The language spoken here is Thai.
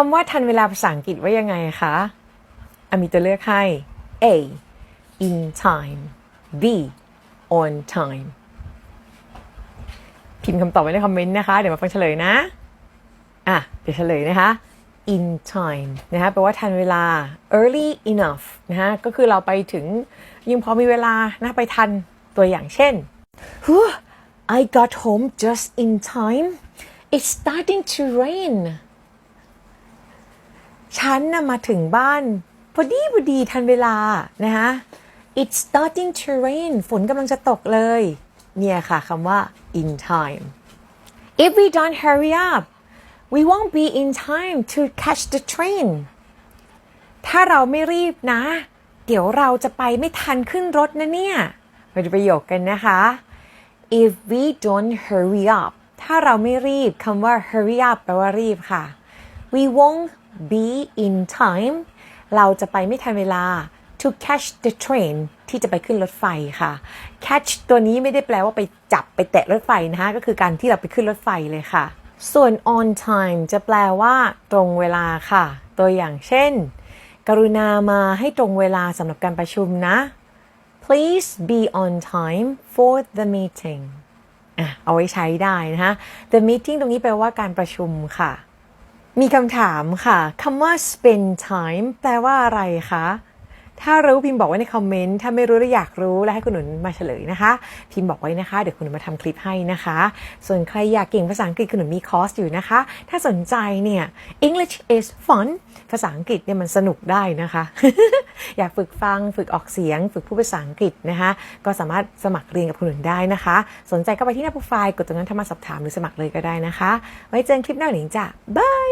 คำว่าทันเวลาภาษาอังกฤษว่ายังไงคะอะมีตัวเลือกให้ A in time B on time พิมพ์คำตอบไว้ในคอมเมนต์นะคะ เดี๋ยวมาฟังเฉลยนะ อะ เดี๋ยวเฉลยนะคะ in time นะคะแปลว่าทันเวลา early enough นะคะก็คือเราไปถึงยังพอมีเวลานะไปทันตัวอย่างเช่น I got home just in time it's starting to rain ฉันน่ะมาถึงบ้าน พอดีพอดีทันเวลานะคะ it's starting to rain ฝนกำลังจะตกเลย เนี่ยค่ะคำว่า in time if we don't hurry up we won't be in time to catch the train ถ้าเราไม่รีบนะ เดี๋ยวเราจะไปไม่ทันขึ้นรถนะเนี่ยมาดูประโยคกันนะคะ if we don't hurry up ถ้าเราไม่รีบคำว่า hurry up แปลว่ารีบค่ะ we won't be in time เราจะไปไม่ทันเวลา to catch the train ที่จะไปขึ้นรถไฟค่ะ catch ตัวนี้ไม่ได้แปลว่าไปจับไปแตะรถไฟนะคะก็คือการที่เราไปขึ้นรถไฟเลยค่ะ ส่วน on time จะแปลว่า ตรงเวลาค่ะ ตัวอย่างเช่น กรุณามาให้ตรงเวลาสำหรับการประชุมนะ please be on time for the meeting เอาไว้ใช้ได้นะคะ the meeting ตรงนี้แปลว่าการประชุมค่ะ มีคำถามค่ะคำว่า spend time แปลว่าอะไรคะ ถ้ารู้พิมพ์บอกไว้ในคอมเมนต์ ถ้าไม่รู้และอยากรู้และให้คุณหนุนมาเฉลยนะคะ พิมพ์บอกไว้นะคะ เดี๋ยวคุณหนุนมาทำคลิปให้นะคะ ส่วนใครอยากเก่งภาษาอังกฤษคุณหนุนมีคอร์สอยู่นะคะ ถ้าสนใจเนี่ย English is fun ภาษาอังกฤษเนี่ยมันสนุกได้นะคะ อยากฝึกฟังฝึกออกเสียง ฝึกพูดภาษาอังกฤษนะคะ ก็สามารถสมัครเรียนกับคุณหนุนได้นะคะ สนใจก็ไปที่หน้าโปรไฟล์กดตรงนั้นทำมาสอบถามหรือสมัครเลยก็ได้นะคะ ไว้เจอกันคลิปหน้าหนิงจ้ะบาย